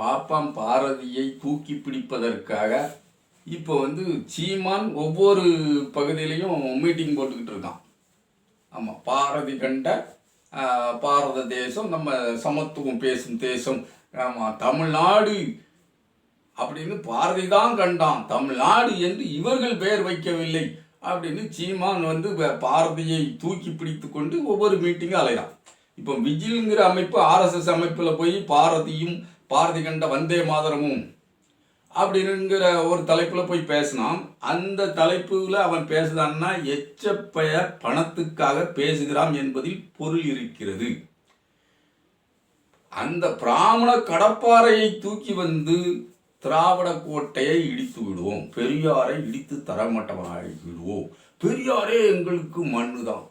பாப்பாம் பாரதியை தூக்கி பிடிப்பதற்காக இப்போ வந்து சீமான் ஒவ்வொரு பகுதியிலையும் மீட்டிங் போட்டுக்கிட்டு இருக்கான். ஆமாம் பாரதி கண்ட பாரத தேசம் நம்ம சமத்துவம் பேசும் தேசம் ஆமாம் தமிழ்நாடு அப்படின்னு பாரதி தான் கண்டான். தமிழ்நாடு என்று இவர்கள் பெயர் வைக்கவில்லை அப்படின்னு சீமான் வந்து பாரதியை தூக்கி பிடித்து கொண்டு ஒவ்வொரு மீட்டிங்கும் அலைகிறான் இப்போ விஜில்ங்கிற அமைப்பு ஆர்எஸ்எஸ் அமைப்பில் போய் பாரதியும் பாரதி கண்ட வந்தே மாதரமும் அப்படிங்கிற ஒரு தலைப்பில் போய் பேசினான். அந்த தலைப்புல அவன் பேசுதான்னா எச்சப்பய பணத்துக்காக பேசுகிறான் என்பதில் பொருள் இருக்கிறது. அந்த பிராமண கடப்பாறையை தூக்கி வந்து திராவிட கோட்டையை இடித்து விடுவோம். பெரியாரை இடித்து தரமட்டமாகி விடுவோம். பெரியாரே எங்களுக்கு மண்ணு தான்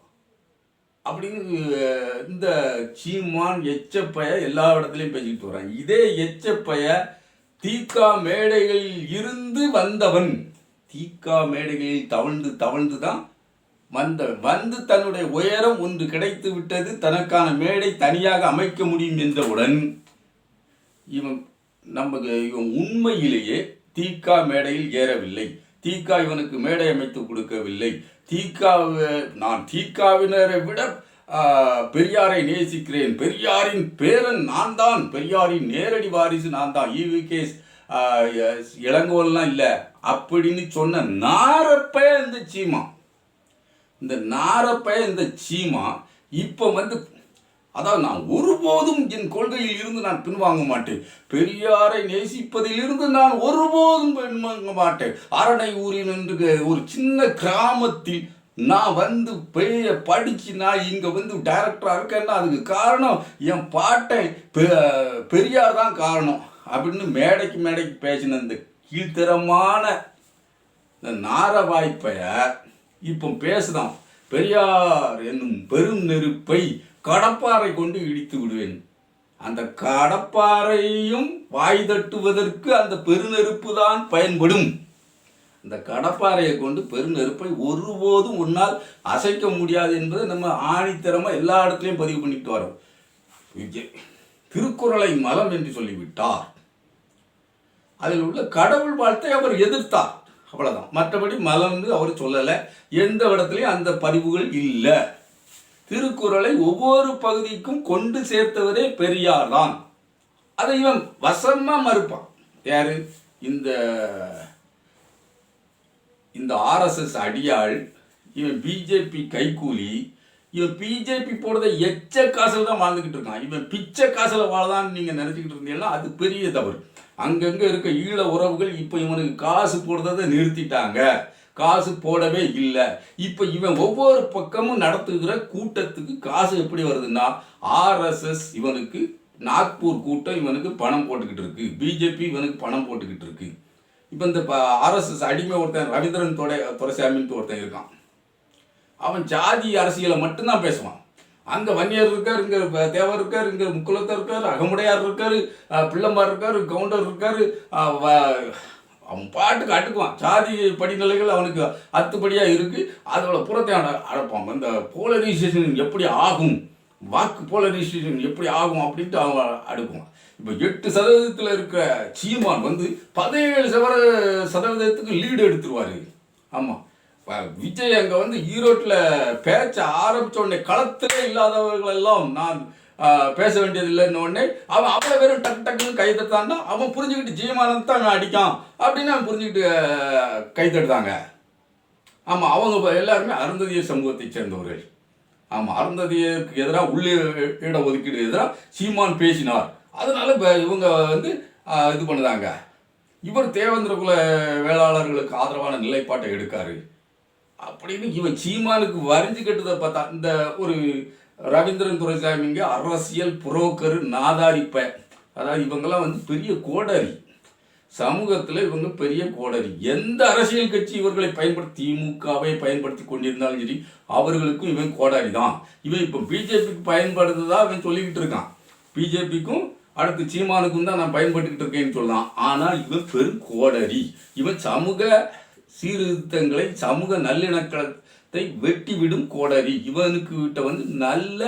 அப்படின்னு இந்த சீமான் எச்சப்பைய எல்லா இடத்துலையும் பேசிக்கிட்டு வரான் இதே எச்சப்பைய தீக்கா மேடைகளில் இருந்து வந்தவன் தீக்கா மேடைகளில் தவழ்ந்து தவழ்ந்து தான் வந்தவன். வந்து தன்னுடைய உயரம் ஒன்று கிடைத்து விட்டது தனக்கான மேடை தனியாக அமைக்க முடியும் என்றவுடன் இவன் நமக்கு இவன் உண்மையிலேயே தீக்கா மேடையில் ஏறவில்லை. தீக்கா இவனுக்கு மேடை அமைத்து கொடுக்கவில்லை. தீக்கா நான் தீக்காவினரை விட பெரியாரை நேசிக்கிறேன். பெரியாரின் பேரன் நான் தான் பெரியாரின் நேரடி வாரிசு நான் தான் ஈவிகே இளங்கோல்லாம் இல்லை. அப்படின்னு சொன்ன நாரப்பைய இந்த சீமா. இந்த நாரப்பய இந்த சீமா இப்போ வந்து அதாவது நான் ஒருபோதும் என் கொள்கையில் இருந்து நான் பின்வாங்க மாட்டேன். பெரியாரை நேசிப்பதிலிருந்து நான் ஒருபோதும் பின்வாங்க மாட்டேன். அரணை ஊரில் என்று ஒரு சின்ன கிராமத்தில் நான் வந்து பெரிய படிச்சு நான் இங்க வந்து டைரக்டரா இருக்கேன்னா அதுக்கு காரணம்? என் பாட்டை பெ- பெரியார் தான் காரணம். அப்படின்னு மேடைக்கு மேடைக்கு பேசின இந்த கீழ்த்தரமான இந்த நார வாய்ப்பைய இப்போ பேசுதான். பெரியார் என்னும் பெரும் நெருப்பை கடப்பாறை கொண்டு இடித்து விடுவேன். அந்த கடப்பாறையும் வாய் தட்டுவதற்கு அந்த பெருநெருப்பு தான் பயன்படும். அந்த கடப்பாறையை கொண்டு பெருநெருப்பை ஒருபோதும் உன்னால் அசைக்க முடியாது என்பதை நம்ம ஆணித்தரமாக எல்லா இடத்துலையும் பதிவு பண்ணிட்டு வரோம். விஜய் திருக்குறளை மலம் என்று சொல்லிவிட்டார். அதில் உள்ள கடவுள் வாழ்த்தை அவர் எதிர்த்தார். அவ்வளோதான் மற்றபடி மலர்ந்து அவர் சொல்லலை. எந்த இடத்துலையும் அந்த பதிவுகள் இல்லை. திருக்குறளை ஒவ்வொரு பகுதிக்கும் கொண்டு சேர்த்தவரே பெரியார் தான். அதை இவன் வசமாக மறுப்பான். யார்? இந்த இந்த ஆர்எஸ்எஸ் அடியாள் இவன் பிஜேபி கைக்கூலி இவன் பிஜேபி போடுறத எச்ச காசில் தான் வாழ்ந்துக்கிட்டு இருக்கான். இவன் பிச்சை காசில் வாழதான்னு நீங்கள் நினச்சிக்கிட்டு இருந்தீங்கன்னா அது பெரிய தவறு. அங்கங்கே இருக்க ஈழ உறவுகள் இப்போ இவனுக்கு காசு போடுறதை நிறுத்திட்டாங்க. காசு போடவே இல்லை. இப்போ இவன் ஒவ்வொரு பக்கமும் நடத்துகிற கூட்டத்துக்கு காசு எப்படி வருதுன்னா ஆர்எஸ்எஸ் இவனுக்கு நாக்பூர் கூட்டம் இவனுக்கு பணம் போட்டுக்கிட்டு இருக்கு. பிஜேபி இவனுக்கு பணம் போட்டுக்கிட்டு இருக்கு. இப்போ இந்த ஆர்எஸ்எஸ் அடிமை ஒருத்தன் ரவீந்திரன் தொடை துரைசாமின்ட்டு ஒருத்தன் இருக்கான். அவன் ஜாதி அரசியலை மட்டும்தான் பேசுவான். அங்கே வன்னியர் இருக்கார் இங்கே தேவர் இருக்கார் இங்கே முக்குலத்தர் இருக்கார் அகமுடையார் இருக்கார் பிள்ளம்பார் இருக்கார் கவுண்டர் இருக்கார் அவன் பாட்டுக்கு அட்டுக்குவான் ஜாதி படிநிலைகள் அவனுக்கு அத்துப்படியாக இருக்குது அதோட புறத்தை அட- அடப்பான். இந்த போலரைசேஷன் எப்படி ஆகும்? வாக்கு போலரைசேஷன் எப்படி ஆகும் அப்படின்ட்டு அவன் அடுக்குவான். இப்போ எட்டு சதவீதத்தில் இருக்கிற சீமான் வந்து பதினேழு சவர சதவீதத்துக்கு லீடு எடுத்துருவாரு. ஆமாம் விஜய் அங்கே வந்து ஈரோட்டில் பேச்ச ஆரம்பிச்ச உடனே களத்திலே இல்லாதவர்கள் எல்லாம் நான் பேச வேண்டியது இல்லைன்னு உடனே அவன் அவ்வளோ பேரும் டக்கு டக்குன்னு கை தட்டான்னா அவன் புரிஞ்சுக்கிட்டு ஜீமானந்த் தான் அடிக்கான் அப்படின்னு அவன் புரிஞ்சுக்கிட்டு ஆஹ், கை தட்டுதாங்க ஆமாம் அவங்க எல்லாருமே அருந்ததிய சமூகத்தை சேர்ந்தவர்கள். ஆமாம் அருந்ததியருக்கு எதிராக உள்ளே இட ஒதுக்கீடு எதிராக சீமான் பேசினார். அதனால இப்போ இவங்க வந்து இது பண்ணுறாங்க. இவர் தேவேந்திர குல வேளாளர்களுக்கு ஆதரவான நிலைப்பாட்டை எடுக்காரு. அப்படின்னு இவன் சீமானுக்கு வரைஞ்சு கட்டுதை பார்த்தா இந்த ஒரு ரவீந்திரன் துரைசாமிங்க அரசியல் புரோக்கர் நாதாரிப்ப. அதாவது இவங்கெல்லாம் வந்து பெரிய கோடரி. சமூகத்தில் இவங்க பெரிய கோடரி. எந்த அரசியல் கட்சி இவர்களை பயன்படுத்தி திமுகவை பயன்படுத்தி கொண்டிருந்தாலும் சரி அவர்களுக்கும் இவன் கோடாரி தான் இவன் இப்போ பிஜேபிக்கு பயன்படுத்துதா இவன் சொல்லிக்கிட்டு இருக்கான். பிஜேபிக்கும் அடுத்து சீமானுக்கும் தான் நான் பயன்பட்டுக்கிட்டு இருக்கேன்னு சொல்லலாம். ஆனால் இவன் பெரும் கோடரி. இவன் சமூக சீர்திருத்தங்களை சமூக நல்லிணக்கத்தை வெட்டிவிடும் கோடரி. இவனுக்கு கிட்ட வந்து நல்ல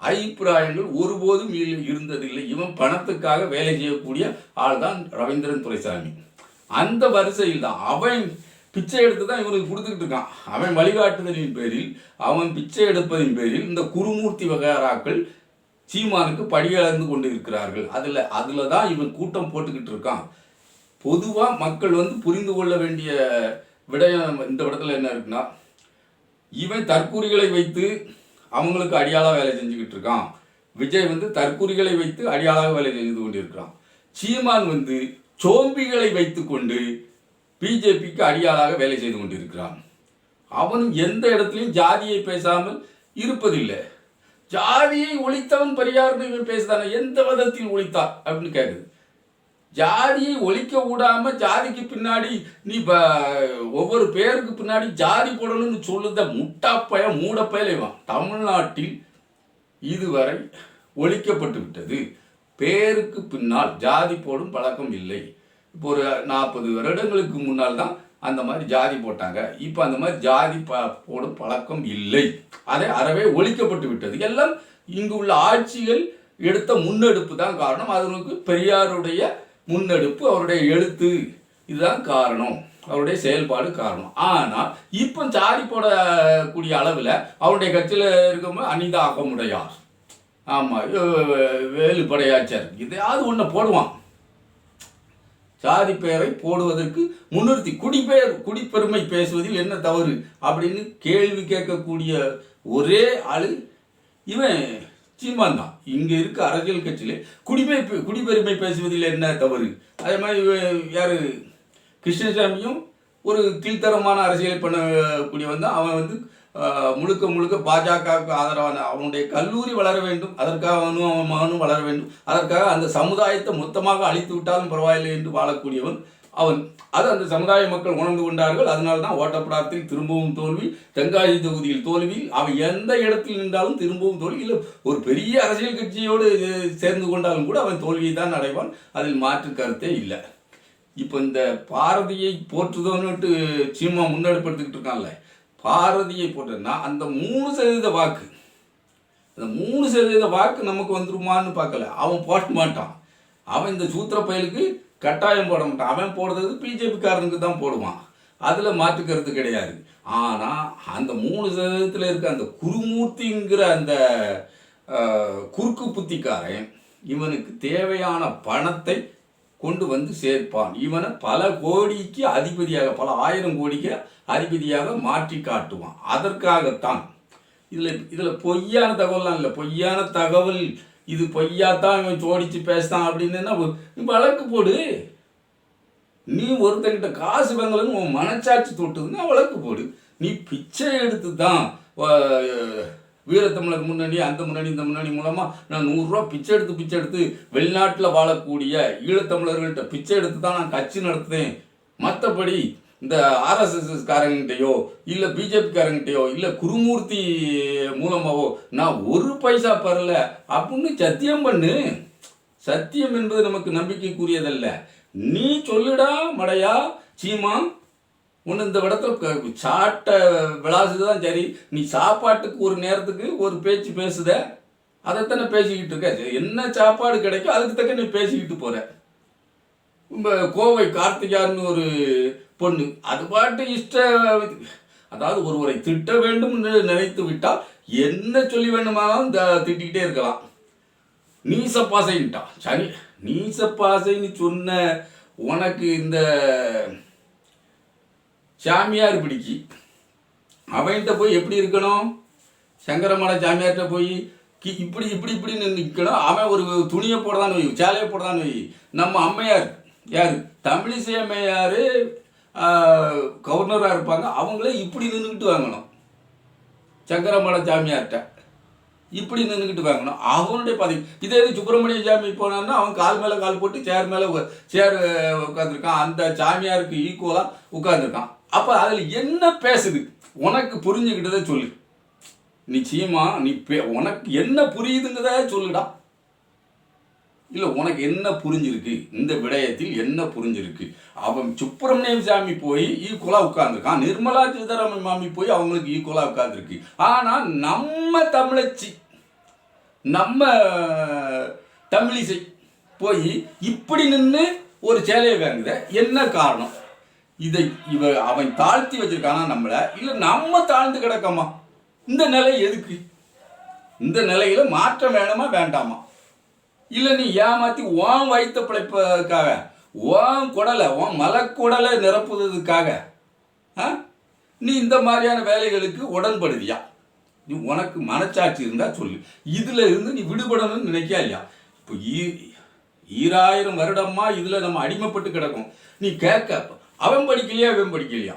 அபிப்பிராயங்கள் ஒருபோதும் இருந்ததில்லை. இவன் பணத்துக்காக வேலை செய்யக்கூடிய ஆள் தான் ரவீந்திரன் துரைசாமி. அந்த வரிசையில் தான் அவன் பிச்சை எடுத்து தான் இவனுக்கு கொடுத்துக்கிட்டு இருக்கான். அவன் வழிகாட்டுதலின் பேரில் அவன் பிச்சை எடுப்பதின் பேரில் இந்த குருமூர்த்தி வகையாராக்கள் சீமானுக்கு படியளந்து கொண்டு இருக்கிறார்கள் அதில் அதில் தான் இவன் கூட்டம் போட்டுக்கிட்டு இருக்கான். பொதுவாக மக்கள் வந்து புரிந்து கொள்ள வேண்டிய விடயம் இந்த இடத்துல என்ன இருக்குன்னா இவன் தற்கூறிகளை வைத்து அவங்களுக்கு அடியாளாக வேலை செஞ்சுக்கிட்டு இருக்கான். விஜய் வந்து தற்கூறிகளை வைத்து அடியாளாக வேலை செய்து கொண்டிருக்கிறான். சீமான் வந்து சோம்பிகளை வைத்துக்கொண்டு பிஜேபிக்கு அடியாளாக வேலை செய்து கொண்டிருக்கிறான். அவனும் எந்த இடத்துலையும் ஜாதியை பேசாமல் இருப்பதில்லை. ஜாதியை ஒழித்தவன் பெரியார்னு இவன் பேசுதானே எந்த விதத்தில் ஒழித்தார் அப்படின்னு கேட்குது ஜாதியை ஒழிக்க விடாம ஜாதிக்கு பின்னாடி நீ ஒவ்வொரு பேருக்கு பின்னாடி ஜாதி போடணும்னு சொல்லுத முட்டாப்பய மூடப்பயலைவான் தமிழ்நாட்டில் இதுவரை ஒழிக்கப்பட்டு விட்டது. பேருக்கு பின்னால் ஜாதி போடும் பழக்கம் இல்லை. இப்போ ஒரு நாற்பது வருடங்களுக்கு முன்னால் தான் அந்த மாதிரி ஜாதி போட்டாங்க. இப்போ அந்த மாதிரி ஜாதி ப போடும் பழக்கம் இல்லை. அதை அறவே ஒழிக்கப்பட்டு விட்டது. எல்லாம் இங்கு உள்ள ஆட்சிகள் எடுத்த முன்னெடுப்பு தான் காரணம். அதற்கு பெரியாருடைய முன்னெடுப்பு அவருடைய எழுத்து. இதுதான் காரணம். அவருடைய செயல்பாடு காரணம். ஆனால் இப்போ சாதி போடக்கூடிய அளவில் அவருடைய கட்சியில் இருக்கும்போது அனிதா அகமுடையார். ஆமாம் வேலுப்படையாச்சர் இதையாவது ஒன்று போடுவான். சாதி பெயரை போடுவதற்கு முன்னிறுத்தி குடிபெயர் குடிப்பெருமை பேசுவதில் என்ன தவறு அப்படின்னு கேள்வி கேட்கக்கூடிய ஒரே ஆள் இவன் சீமான் தான். இங்கே இருக்க அரசியல் கட்சியிலே குடிமை குடிபெருமை பேசுவதில் என்ன தவறு? அதே மாதிரி யார் யாரு? கிருஷ்ணசாமியும் ஒரு கீழ்த்தரமான அரசியல் பண்ணக்கூடியவன் தான். அவன் வந்து முழுக்க முழுக்க பாஜகவுக்கு ஆதரவான அவனுடைய கல்லூரி வளர வேண்டும். அதற்காக அவனும் அவன் மகனும் வளர வேண்டும். அதற்காக அந்த சமுதாயத்தை மொத்தமாக அழித்து விட்டாலும் பரவாயில்லை என்று வாழக்கூடியவன் அவன் அது அந்த சமுதாய மக்கள் உணர்ந்து கொண்டார்கள். அதனால தான் ஓட்டப்படாத்தில் திரும்பவும் தோல்வி தென்காசி தொகுதியில் தோல்வி அவன் எந்த இடத்தில் நின்றாலும் திரும்பவும் தோல்வி. இல்லை ஒரு பெரிய அரசியல் கட்சியோடு சேர்ந்து கொண்டாலும் கூட அவன் தோல்வியை தான் அடைவான். அதில் மாற்று கருத்தே இல்லை. இப்போ இந்த பாரதியை போற்றுதோன்னுட்டு சீமா முன்னெடுப்படுத்திக்கிட்டு இருக்கான்ல. பாரதியை போட்டோன்னா அந்த மூணு சதவீத வாக்கு அந்த மூணு சதவீத வாக்கு நமக்கு வந்துருமான்னு பார்க்கல. அவன் போட மாட்டான். அவன் இந்த சூத்திர பயலுக்கு கட்டாயம் போட மாட்டான். அவன் போடுறது பிஜேபிக்காரனுக்கு தான் போடுவான். அதில் மாற்றுக்கிறது கிடையாது. ஆனால் அந்த மூணு சதவீதத்தில் இருக்க அந்த குருமூர்த்திங்கிற அந்த குறுக்கு புத்திக்காரன் இவனுக்கு தேவையான பணத்தை கொண்டு வந்து சேர்ப்பான். இவனை பல கோடிக்கு அதிபதியாக பல ஆயிரம் கோடிக்கு அதிபதியாக மாற்றி காட்டுவான். அதற்காகத்தான். இதில் இதில் பொய்யான தகவல்லாம் இல்லை. பொய்யான தகவல் இது பொய்யாத்தான் இவன் சோடிச்சு பேசுதான் அப்படின்னா நீ வழக்கு போடு. நீ ஒருத்தங்கிட்ட காசு வாங்கலன்னு உன் மனச்சாட்சி தொட்டுதுன்னா வழக்கு போடு. நீ பிச்சை எடுத்து தான் வீரத்தமிழர் முன்னணி அந்த முன்னணி இந்த முன்னணி மூலமாக நான் நூறுரூவா பிச்சை எடுத்து பிச்சை எடுத்து வெளிநாட்டில் வாழக்கூடிய ஈழத்தமிழர்கள்ட்ட பிச்சை எடுத்து தான் நான் கட்சி நடத்துவேன். மற்றபடி இந்த ஆர்எஸ்எஸ் காரங்கிட்டையோ இல்லை பிஜேபி காரங்கிட்டையோ இல்லை குருமூர்த்தி மூலமாவோ நான் ஒரு பைசா பெறல அப்படின்னு சத்தியம் பண்ணு. சத்தியம் என்பது நமக்கு நம்பிக்கைக்குரியதல்ல. நீ சொல்லுடா மடையா சீமா. ஒன்று இந்த இடத்துல சாட்டை சாட்ட விளாசுதான் சரி. நீ சாப்பாட்டுக்கு ஒரு நேரத்துக்கு ஒரு பேச்சு பேசுத. அதைத்தானே பேசிக்கிட்டு இருக்க. என்ன சாப்பாடு கிடைக்கோ அதுக்கு தக்க நீ பேசிக்கிட்டு போகிற கோவை கார்த்திகான்னு ஒரு பொண்ணு. அது பாட்டு இஷ்ட அதாவது ஒருவரை திட்ட வேண்டும் என்று நினைத்து விட்டால் என்ன சொல்லி வேண்டுமானாலும் திட்டிக்கிட்டே இருக்கலாம். நீசப்பாசைன்ட்டான் சரி நீசப்பாசைன்னு சொன்ன உனக்கு இந்த சாமியார் பிடிக்கி. அவன்கிட்ட போய் எப்படி இருக்கணும்? சங்கரமலை சாமியார்கிட்ட போய் கி- இப்படி இப்படி இப்படின்னு நிற்கணும் அவன் ஒரு துணியை போடதான் வை சேலையை போடதான் வை நம்ம அம்மையார் யார்? தமிழிசை அம்மையார் கவர்னராக இருப்பாங்க. அவங்களே இப்படி நின்றுக்கிட்டு வாங்கணும். சங்கரமலை சாமியார்கிட்ட இப்படி நின்றுக்கிட்டு வாங்கணும். அவனுடைய பதவி இதே இது சுப்பிரமணிய சாமி போனான்னா அவன் கால் மேலே கால் போட்டு சேர் மேலே சேர் உட்காந்துருக்கான் அந்த சாமியாருக்கு ஈக்குவலாக உட்காந்துருக்கான் அப்போ அதில் என்ன பேசுது? உனக்கு புரிஞ்சுக்கிட்டதை சொல்லு. நிச்சயமா நீ பே உனக்கு என்ன புரியுதுங்கிறத சொல்லுடா. இல்லை உனக்கு என்ன புரிஞ்சிருக்கு? இந்த விடயத்தில் என்ன புரிஞ்சிருக்கு? அவன் சுப்பிரமணியம் சாமி போய் ஈக்குவலாக உட்காந்துருக்கான் நிர்மலா சீதாராமன் மாமி போய் அவங்களுக்கு ஈக்குவலாக உட்காந்துருக்கு ஆனால் நம்ம தமிழச்சி நம்ம தமிழிசை போய் இப்படி நின்று ஒரு சேலையை வாங்குத என்ன காரணம்? இதை இவ அவன் தாழ்த்தி வச்சிருக்கானா நம்மளை? இல்லை நம்ம தாழ்ந்து கிடக்கமா? இந்த நிலை எதுக்கு? இந்த நிலையில மாற்றம் வேணுமா வேண்டாமா? இல்லை நீ ஏமாத்தி ஓன் வைத்த பிழைப்பதற்காக ஓன் குடலை ஓன் மலக்குடலை நிரப்புவதற்காக ஆ? நீ இந்த மாதிரியான வேலைகளுக்கு உடன்படுதியா நீ உனக்கு மனச்சாட்சி இருந்தால் சொல்லு. இதில் இருந்து நீ விடுபடணும்னு நினைக்கா இல்லையா? இப்போ ஈ- ஈராயிரம் வருடமா இதில் நம்ம அடிமைப்பட்டு கிடக்கும். நீ கேட்க அவன் படிக்கலையா அவன் படிக்கலையா?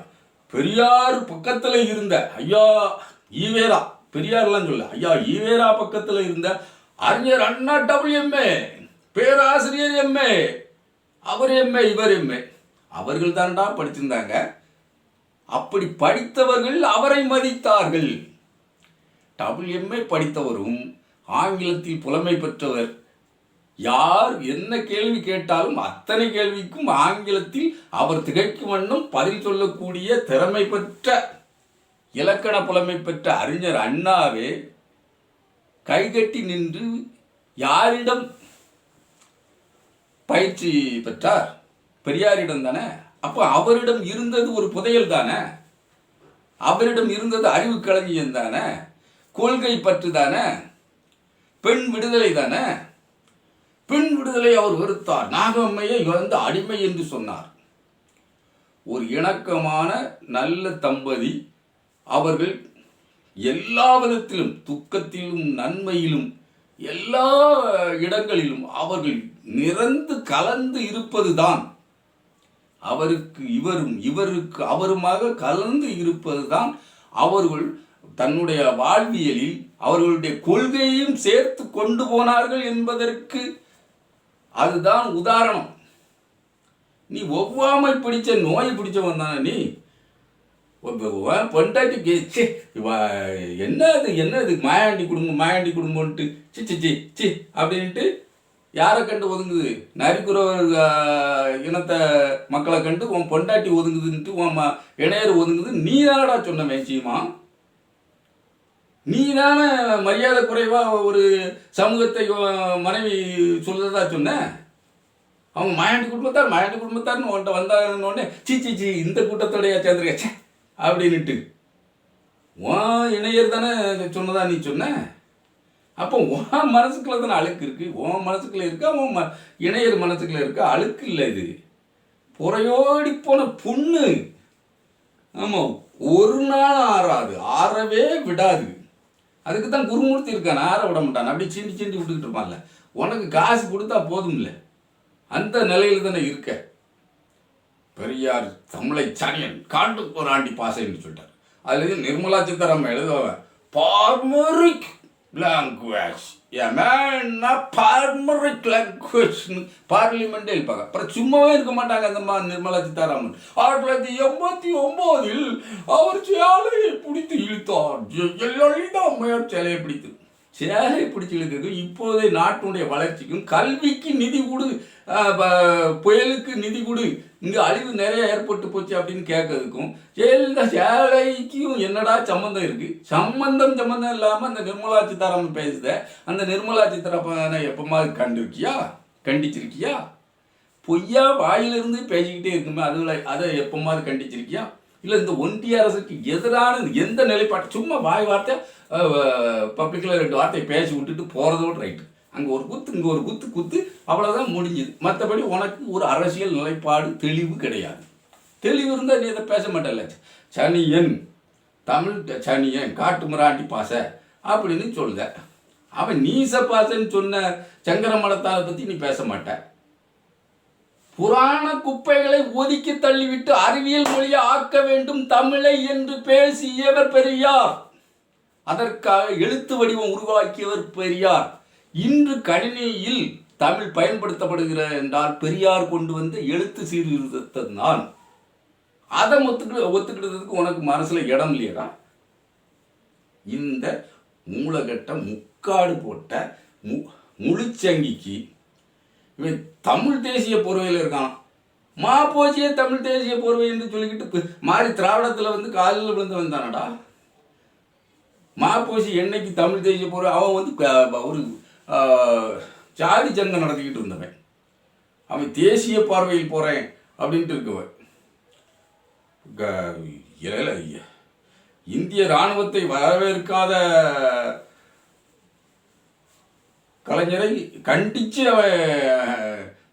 பெரியார் பக்கத்தில் இருந்த ஐயா ஈவேரா பெரியார்லாம் சொல்ல ஐயா ஈவேரா பக்கத்தில் இருந்த அறிஞர் அண்ணா டபிள்யூஎம்ஏ பேராசிரியர் எம்ஏ அவர் எம்ஏ இவர் எம்ஏ அவர்கள் தான்டா படிச்சிருந்தாங்க அப்படி படித்தவர்கள் அவரை மதித்தார்கள். டபிள்யூஎம்ஏ படித்தவரும் ஆங்கிலத்தில் புலமை பெற்றவர். யார் என்ன கேள்வி கேட்டாலும் அத்தனை கேள்விக்கும் ஆங்கிலத்தில் அவர் திகைக்கும் வண்ணம் பதில் சொல்லக்கூடிய திறமை பெற்ற இலக்கண புலமை பெற்ற அறிஞர் அண்ணாவே கைகட்டி நின்று யாரிடம் பயிற்சி பெற்றார்? பெரியாரிடம் தானே? அப்போ அவரிடம் இருந்தது ஒரு புதையல் தானே? அவரிடம் இருந்தது அறிவு களஞ்சியம் தானே? கொள்கை பற்று தானே? பெண் விடுதலை தானே? பெண் விடுதலை அவர் வெறுத்தார். நாகம்மையை வந்து அடிமை என்று சொன்னார். ஒரு இணக்கமான நல்ல தம்பதி அவர்கள் எல்லா விதத்திலும் துக்கத்திலும் நன்மையிலும் எல்லா இடங்களிலும் அவர்கள் நிறந்து கலந்து இருப்பதுதான். அவருக்கு இவரும் இவருக்கு அவருமாக கலந்து இருப்பதுதான் அவர்கள் தன்னுடைய வாழ்வியலில் அவர்களுடைய கொள்கையையும் சேர்த்து கொண்டு போனார்கள் என்பதற்கு அதுதான் உதாரணம். நீ ஒவ்வாமை பிடிச்ச நோயை பிடிச்சவன் தானே நீ? பொண்டாட்டி சி ச்சே, என்ன அது என்ன அது மாயாண்டி குடும்பம் மாயாண்டி குடும்பம்ன்ட்டு சி சி சி சி அப்படின்ட்டு யாரை கண்டு ஒதுங்குது? நரிக்குறவர் இனத்தை மக்களை கண்டு உன் பொண்டாட்டி ஒதுங்குதுன்ட்டு உன் ம- இணையர் ஒதுங்குது. நீ தானடா சொன்ன மேட்சியமா நீ தானே மரியாதை குறைவாக ஒரு சமூகத்தை மனைவி சொல்றதா சொன்ன? அவங்க மாயாண்டி குடும்பத்தார் மாயாண்டி குடும்பத்தார்னு உன்ட்ட வந்தாங்கன்னு சி சி சி இந்த கூட்டத்தோடைய சேர்ந்துருக்க அப்படின்ட்டு அப்படின்னுட்டு. உன் இணையர் தானே சொன்னதா நீ சொன்ன? அப்போ உன் மனசுக்குள்ள தானே அழுக்கு இருக்குது உன் மனசுக்குள்ளே இருக்கா? உன் ம இணையர் மனசுக்குள்ளே இருக்கா? அழுக்கு இல்லை இது. புறையோடி போன புண்ணு. ஆமாம் ஒரு நாள் ஆறாது. ஆறவே விடாது. அதுக்கு தான் குருமூர்த்தி இருக்கான். ஆற விட மாட்டான். அப்படி சீண்டி சீண்டி விட்டுக்கிட்டு இருப்பான்ல. உனக்கு காசு கொடுத்தா போதும்ல. அந்த நிலையில தானே இருக்க. பெரியார் தமிழை சனியன் காட்டு போராண்டி பாசைன்னு சொல்லிட்டார். அதுலேருந்து நிர்மலா சித்தாராமன் எழுதுவ பார்மரிக் லாங்குவேஜ் பார்மரிக் லாங்குவேஜ் பார்லிமெண்டே இருப்பாங்க அப்புறம் சும்மாவே இருக்க மாட்டாங்க அந்த மாதிரி நிர்மலா சீதாராமன். ஆயிரத்தி தொள்ளாயிரத்தி எண்பத்தி ஒம்போதில் அவர் சேலையை பிடித்து இழுத்தார். ஜெயலலிதா அம்மையார் சேலையை பிடித்து. சேலையை பிடிச்சி இழுக்கிறது இப்போதைய நாட்டினுடைய வளர்ச்சிக்கும் கல்விக்கு நிதி கொடு புயலுக்கு நிதி கொடு. இங்கே அழிவு நிறைய ஏற்பட்டு போச்சு அப்படின்னு கேட்கறதுக்கும் ஜெயலலிதா சேலைக்கும் என்னடா சம்மந்தம் இருக்குது சம்பந்தம் சம்பந்தம் இல்லாமல் அந்த நிர்மலா சீதாராமன் பேசுத அந்த நிர்மலா சீதாராமனை எப்பமா கண்டிருக்கியா? கண்டிச்சிருக்கியா? பொய்யா வாயிலிருந்து பேசிக்கிட்டே இருக்குமே அதில் அதை எப்பமா கண்டிச்சிருக்கியா? இல்லை இந்த ஒன்றிய அரசுக்கு எதிரான எந்த நிலைப்பாட்டு சும்மா வாய் வார்த்தை பப்ளிக்கில் ரெண்டு வார்த்தையை பேசி விட்டுட்டு போகிறதோட ரைட்டு அங்கே ஒரு குத்து இங்கே ஒரு குத்து குத்து அவ்வளோதான் முடிஞ்சுது. மற்றபடி உனக்கு ஒரு அரசியல் நிலைப்பாடு தெளிவு கிடையாது. தெளிவு இருந்தால் நீ இதை பேச மாட்டேல்ல. சனியன் தமிழ் சனியன் காட்டு மிராண்டி பாச அப்படின்னு சொல்லுத அவன் நீச பாசன்னு சொன்ன சங்கரமடத்தாரை பற்றி நீ பேச மாட்ட. புராண குப்பைகளை ஒதுக்கி தள்ளிவிட்டு அறிவியல் மொழியை ஆக்க வேண்டும் தமிழை என்று பேசியவர் பெரியார். அதற்காக எழுத்து வடிவம் உருவாக்கியவர் பெரியார். இன்று கணினியில் தமிழ் பயன்படுத்தப்படுகிற என்றால் பெரியார் கொண்டு வந்த எழுத்து சீர்திருத்தத்தான் அதை ஒத்துக்கிட்டு ஒத்துக்கிட்டதுக்கு உனக்கு மனசில் இடம் இல்லையா இந்த மூலகட்ட முக்காடு போட்ட மு முழுச்சங்கிக்கு இவன் தமிழ் தேசிய போர்வையில் இருக்கான். மா போச்சியே தமிழ் தேசிய போர்வை என்று சொல்லிக்கிட்டு மாறி திராவிடத்தில் வந்து காலில் விழுந்து வந்தானடா. மாப்போசி என்னைக்கு தமிழ் தேசிய பொறுவை அவன் வந்து ஒரு ஜாதி ஜங்கம் நடத்திக்கிட்டு இருந்தவன். அவன் தேசிய பார்வையில் போகிறேன் அப்படின்ட்டு இருக்கவன். இந்திய இராணுவத்தை வரவேற்காத கலைஞரை கண்டித்து அவன்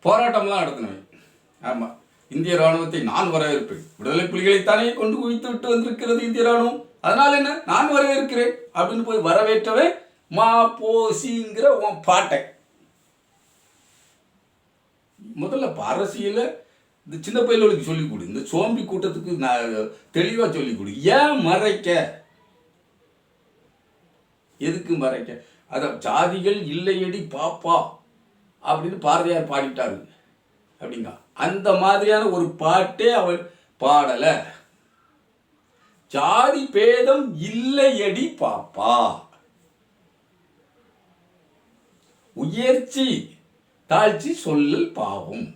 போராட்டம்லாம் நடத்தினவன். ஆமாம் இந்திய ராணுவத்தை நான் வரவேற்பேன். விடுதலை புலிகளைத்தானே கொண்டு குவித்து விட்டு வந்திருக்கிறது இந்திய ராணுவம் அதனால் என்ன? நான் வரவேற்கிறேன் அப்படின்னு போய் வரவேற்றவே மா போசிங்கிற உன் பாட்டை. முதல்ல அரசியல இந்த சின்ன பையலுக்கு சொல்லிக் கொடு. இந்த சோம்பி கூட்டத்துக்கு நான் தெளிவாக சொல்லிக் கொடு. ஏன் மறைக்க? எதுக்கு மறைக்க? அத ஜாதிகள் இல்லையடி பாப்பா அப்படின்னு பாரதியார் பாடிட்டாரு. அப்படிங்க அந்த மாதிரியான ஒரு பாட்டே அவன் பாடலை. ஜாதி பேதம் இல்லையடி பாப்பா. உயர்ச்சி தாழ்ச்சி சொல்லல் பாவம்.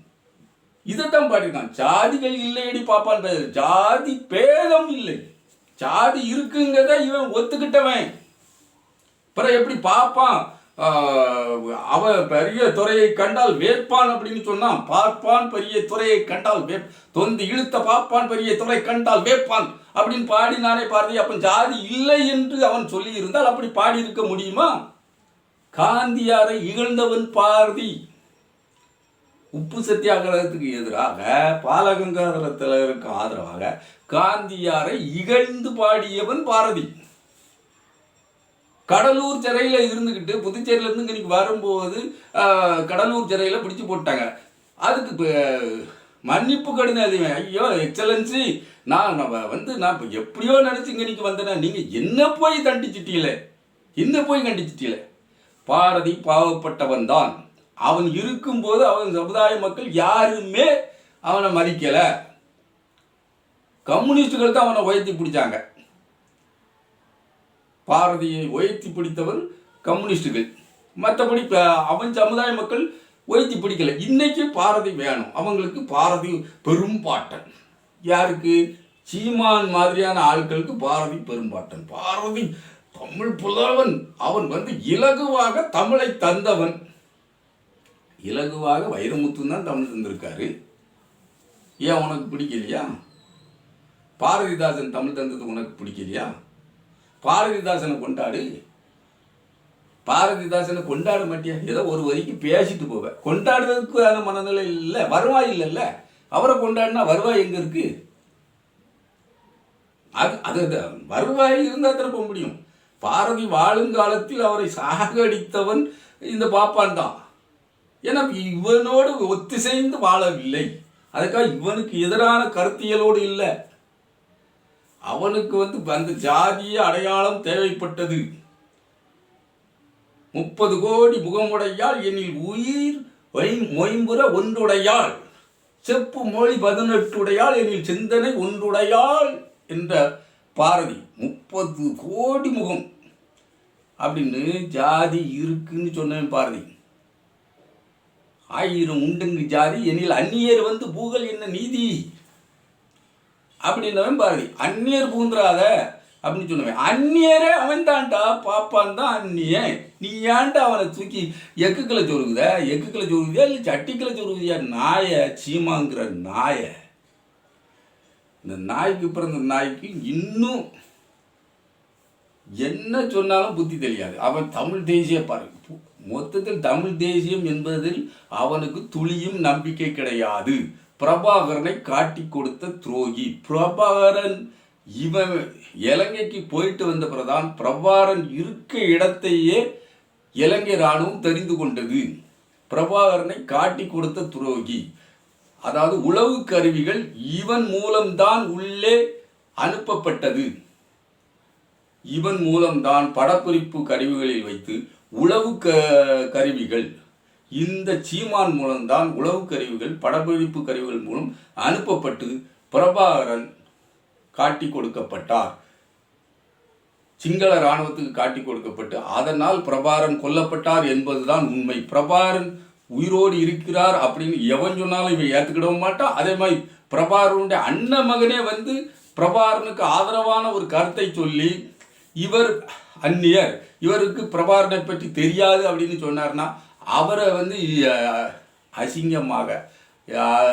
இதைத்தான் பாடிருக்கான் ஜாதிகள் இல்லையடி பாப்பான் ஜாதி பேதம் இல்லை. ஜாதி இருக்குங்கிறத இவன் ஒத்துக்கிட்டவன். பிறகு எப்படி பார்ப்பான் அவ பெரிய துறையை கண்டால் வேட்பான் அப்படின்னு சொன்னான். பார்ப்பான் பெரிய துறையை கண்டால் வேப் தொந்து இழுத்த பார்ப்பான் பெரிய துறை கண்டால் வேட்பான் அப்படின்னு பாடினானே பாரதி. அப்ப ஜாதி இல்லை என்று அவன் சொல்லி இருந்தால் அப்படி பாடி இருக்க முடியுமா? காந்தியாரை இகழ்ந்தவன் பாரதி. உப்பு சத்தியாகிரகத்துக்கு எதிராக பாலகங்காதர திலகருக்கு ஆதரவாக காந்தியாரை இகழ்ந்து பாடியவன் பாரதி. கடலூர் சிறையில் இருந்துக்கிட்டு புதுச்சேரியிலேருந்து இன்னைக்கு வரும்போது கடலூர் சிறையில் பிடிச்சு போட்டாங்க. அதுக்கு இப்போ மன்னிப்பு கடிதம் எழுதுவேன் ஐயோ எக்ஸலன்சி. நான் நம்ம வந்து நான் இப்போ எப்படியோ நினச்சி இங்கே வந்தேன்னா நீங்கள் என்ன போய் தண்டிச்சிட்டீங்களே? என்ன போய் கண்டிச்சிட்டீங்களே? பாரதி பாவப்பட்டவன் தான். அவன் இருக்கும்போது அவன் சமுதாய மக்கள் யாருமே அவனை மதிக்கலை. கம்யூனிஸ்டுகள் தான் அவனை உயர்த்தி பிடிச்சாங்க. பாரதியை உயர்த்தி பிடித்தவர் கம்யூனிஸ்டுகள். மற்றபடி அவன் சமுதாய மக்கள் உயர்த்தி பிடிக்கல. இன்னைக்கு பாரதி வேணும். அவங்களுக்கு பாரதி பெரும்பாட்டன் யாருக்கு? சீமான் மாதிரியான ஆட்களுக்கு பாரதி பெரும்பாட்டன் பாரதி தமிழ் புலவன் அவன் வந்து இலகுவாக தமிழை தந்தவன். இலகுவாக வைரமுத்து தான் தமிழ் தந்திருக்காரு. ஏன் உனக்கு பிடிக்கலையா? பாரதிதாசன் தமிழ் தந்தது உனக்கு பிடிக்கலையா? பாரதிதாசனை கொண்டாடு. பாரதிதாசனை கொண்டாட மாட்டியா? ஏதோ ஒரு வரிக்கு பேசிட்டு போவேன் கொண்டாடுறதுக்கான மனநிலை இல்லை வருவாய் இல்லைல்ல. அவரை கொண்டாடினா வருவாய் எங்கே இருக்கு? அது அது வருவாய் இருந்தால் தானே போக முடியும். பாரதி வாழுங்காலத்தில் அவரை சாகடித்தவன் இந்த பாப்பான் தான். ஏன்னா இவனோடு ஒத்திசைந்து வாழவில்லை. அதுக்காக இவனுக்கு எதிரான கருத்தியலோடு இல்லை. அவனுக்கு வந்து அந்த ஜாதிய அடையாளம் தேவைப்பட்டது. முப்பது கோடி முகமுடையாள் எனில் உயிர் வை- மொயம்புற ஒன்றுடையாள். செப்பு மொழி பதினெட்டுடையாள் எனில் சிந்தனை ஒன்றுடையாள் என்ற பாரதி முப்பது கோடி முகம். அப்படின்னு ஜாதி இருக்குன்னு சொன்னேன் பாரதி ஆயிரம் உண்டுங்கு ஜாதி எனில் அந்நியர் வந்து பூகல் என்ன நீதி? அப்படின்னவன் பாரதி அந்நியர் பூந்துராத அப்படின்னு சொன்னவன். அந்நியரே அவன் தான்டா பாப்பான் தான் அந்நியன். நீ ஏன்டா அவனை தூக்கி எக்குக்களை சொருகுத? எக்குக்களை சொருகுதியா இல்லை சட்டிக்களை சொருகுதியா? நாய சீமாங்கிற நாயை. இந்த நாய்க்கு பிறந்த நாய்க்கு இன்னும் என்ன சொன்னாலும் புத்தி தெரியாது. அவன் தமிழ் தேசிய பாரு மொத்தத்தில் தமிழ் தேசியம் என்பதில் அவனுக்கு துளியும் நம்பிக்கை கிடையாது. பிரபாகரனை காட்டி கொடுத்த துரோகி. பிரபாகரன் இவன் இலங்கைக்கு போயிட்டு வந்த பிறதான் பிரபாகரன் இருக்க இடத்தையே இலங்கை ராணுவம் தெரிந்து கொண்டது. பிரபாகரனை காட்டி கொடுத்த துரோகி. அதாவது உளவு கருவிகள் இவன் மூலம்தான் உள்ளே அனுப்பப்பட்டது. இவன் மூலம்தான் படப்பிடிப்பு கருவிகளில் வைத்து உளவு க கருவிகள் இந்த சீமான் மூலம்தான் உளவு கருவிகள் படப்பிடிப்பு கருவிகள் மூலம் அனுப்பப்பட்டு பிரபாகரன் காட்டி கொடுக்கப்பட்டார். சிங்கள இராணுவத்துக்கு காட்டி கொடுக்கப்பட்டு அதனால் பிரபாரன் கொல்லப்பட்டார் என்பதுதான் உண்மை. பிரபாரன் உயிரோடு இருக்கிறார் அப்படின்னு எவன் சொன்னாலும் இவன் ஏற்றுக்கிடவும் மாட்டான் அதே மாதிரி பிரபாரனுடைய அண்ணன் மகனே வந்து பிரபாரனுக்கு ஆதரவான ஒரு கருத்தை சொல்லி இவர் அந்நியர். இவருக்கு பிரபாரனை பற்றி தெரியாது அப்படின்னு சொன்னார்னா அவரை வந்து அசிங்கமாக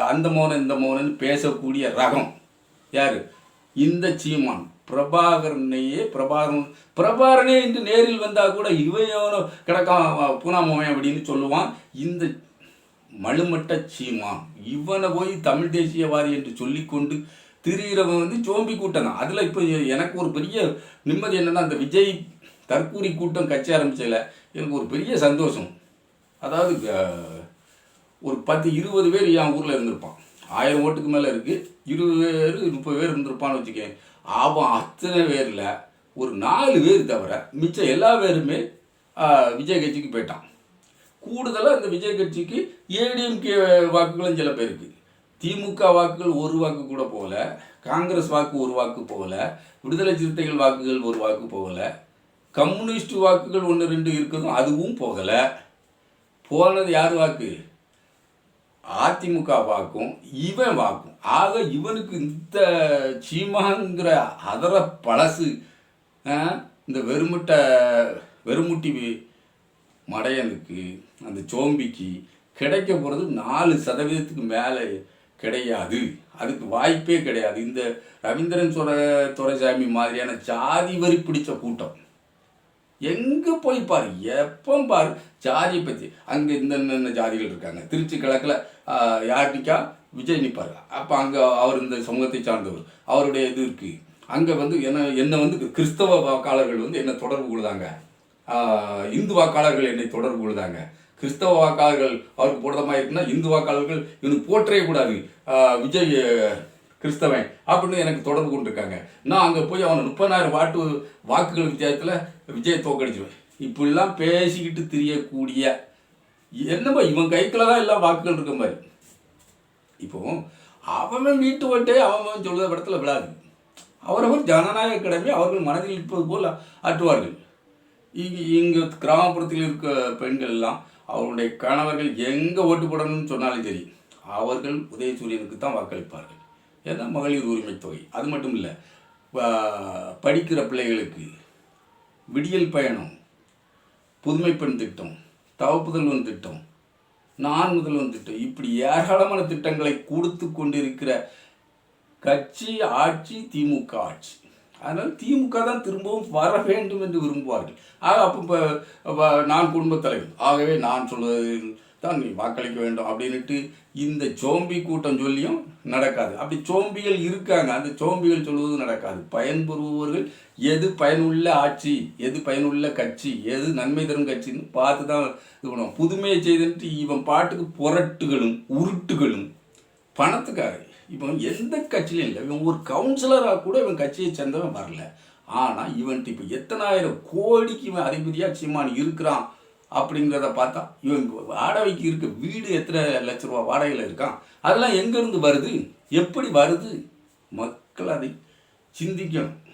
அந்த மௌனம் இந்த மௌனன்னு பேசக்கூடிய ரகம் யார்? இந்த சீமான். பிரபாகரனையே பிரபாகரன். பிரபாகரனே இன்று நேரில் வந்தால் கூட இவையோ கிடக்கான் பூனாமோவன் அப்படின்னு சொல்லுவான். இந்த மழுமட்ட சீமான் இவனை போய் தமிழ் தேசியவாதி என்று சொல்லிக்கொண்டு திரியிறவன் வந்து சோம்பி கூட்டம் தான் அதில் இப்போ எனக்கு ஒரு பெரிய நிம்மதி என்னென்னா அந்த விஜய் தற்கூரி கூட்டம் கட்சி ஆரம்பிச்சதில் எனக்கு ஒரு பெரிய சந்தோஷம். அதாவது ஒரு பத்து இருபது பேர் என் ஊரில் இருந்திருப்பான். ஆயிரம் ஓட்டுக்கு மேலே இருக்குது இருபது பேர் முப்பது பேர் இருந்திருப்பான்னு வச்சுக்கேன். அவன் அத்தனை பேரில் ஒரு நாலு பேர் தவிர மிச்சம் எல்லா பேருமே விஜய் கட்சிக்கு போயிட்டான். கூடுதலாக இந்த விஜய் கட்சிக்கு ஏடிஎம்கே வாக்குகளும் சில பேருக்கு. திமுக வாக்குகள் ஒரு வாக்கு கூட போகல. காங்கிரஸ் வாக்கு ஒரு வாக்கு போகல. விடுதலை சிறுத்தைகள் வாக்குகள் ஒரு வாக்கு போகல. கம்யூனிஸ்ட் வாக்குகள் ஒன்று ரெண்டு இருக்கதும் அதுவும் போகலை. போனது யார் வாக்கு? அதிமுக வாக்கும் இவன் வாக்கும் ஆக இவனுக்கு இந்த சீமாங்கிற அதர பழசு இந்த வெறுமுட்ட வெறுமுட்டி மடையனுக்கு அந்த சோம்பிக்கு கிடைக்க போகிறது நாலு சதவீதத்துக்கு மேலே கிடையாது. அதுக்கு வாய்ப்பே கிடையாது. இந்த ரவீந்திரன் சொர துரைசாமி மாதிரியான ஜாதி வரி பிடிச்ச கூட்டம். எங்கே போய் பாரு எப்போ பாரு. ஜாதியை பற்றி அங்கே இந்த இந்த ஜாதிகள் இருக்காங்க. திருச்சி கிழக்கில் யார் நிற்கா விஜய் நிற்பார் அப்போ அங்கே அவர் இந்த சமூகத்தை சார்ந்தவர். அவருடைய இது இருக்குது அங்கே வந்து என்ன என்னை வந்து கிறிஸ்தவ வாக்காளர்கள் வந்து என்னை தொடர்பு கொள்ளுதாங்க இந்து வாக்காளர்கள் என்னை தொடர்பு கொள்ளுதாங்க கிறிஸ்தவ வாக்காளர்கள் அவருக்கு போடுறதமாக இருக்குன்னா இந்து வாக்காளர்கள் இவனுக்கு போற்றவே கூடாது. விஜய் கிறிஸ்தவன் அப்படின்னு எனக்கு தொடர்பு கொண்டிருக்காங்க. நான் அங்கே போய் அவனை முப்பதாயிரம் வாட்டு வாக்குகள் வித்தியாசத்தில் விஜய் தோக்கடிச்சுவேன் இப்படிலாம் பேசிக்கிட்டு திரியக்கூடிய என்னப்பா இவன் கைக்குள்ள தான் எல்லாம் வாக்குகள் இருக்க மாதிரி. இப்போ அவன் வீட்டு ஓட்டே அவன் சொல்கிற இடத்துல விழாது. அவரவர் ஜனநாயக கடமை அவர்கள் மனதில் இருப்பது போல் ஆற்றுவார்கள் இங்கே இங்கே கிராமப்புறத்தில் இருக்க பெண்கள் எல்லாம் அவருடைய கணவர்கள் எங்கே ஓட்டு போடணும்னு சொன்னாலும் சரி அவர்கள் உதயசூரியனுக்கு தான் வாக்களிப்பார்கள். ஏன்னா மகளிர் உரிமை தொகை. அது மட்டும் இல்லை படிக்கிற பிள்ளைகளுக்கு விடியல் பயணம் புதுமை பெண் திட்டம் தவப்புதல்வன் திட்டம் நான் முதல்வன் திட்டம். இப்படி ஏராளமான திட்டங்களை கொடுத்து கொண்டிருக்கிற கட்சி ஆட்சி திமுக ஆட்சி. அதனால் திமுக தான் திரும்பவும் வர வேண்டும் என்று விரும்புவார்கள். ஆக அப்போ இப்போ நான் குடும்பத் தலைவர். ஆகவே நான் சொல்வது தான் நீ வாக்களிக்க வேண்டும் அப்படின்னுட்டு இந்த சோம்பி கூட்டம் சொல்லியும் நடக்காது. அப்படி சோம்பிகள் இருக்காங்க. அந்த சோம்பிகள் சொல்வது நடக்காது. பயன்பெறுபவர்கள் எது பயனுள்ள ஆட்சி எது பயனுள்ள கட்சி எது நன்மை தரும் கட்சின்னு பார்த்து தான் இது பண்ணுவோம் புதுமையை செய்துட்டு இவன் பாட்டுக்கு புரட்டுகளும் உருட்டுகளும் பணத்துக்காக. இவன் எந்த கட்சியிலும் இல்லை. இவன் ஒரு கவுன்சிலராக கூட இவன் கட்சியை சேர்ந்தவன் வரல. ஆனால் இவன்ட்டு இப்போ எத்தனாயிரம் கோடிக்கு இவன் அதிபதியாக சீமான் இருக்கிறான் அப்படிங்கிறத பார்த்தா இவங்க வாடகைக்கு இருக்க வீடு எத்தனை லட்ச ரூபா வாடகையில் இருக்கான்? அதெல்லாம் எங்கேருந்து வருது? எப்படி வருது? மக்கள் அதை சிந்திக்கணும்.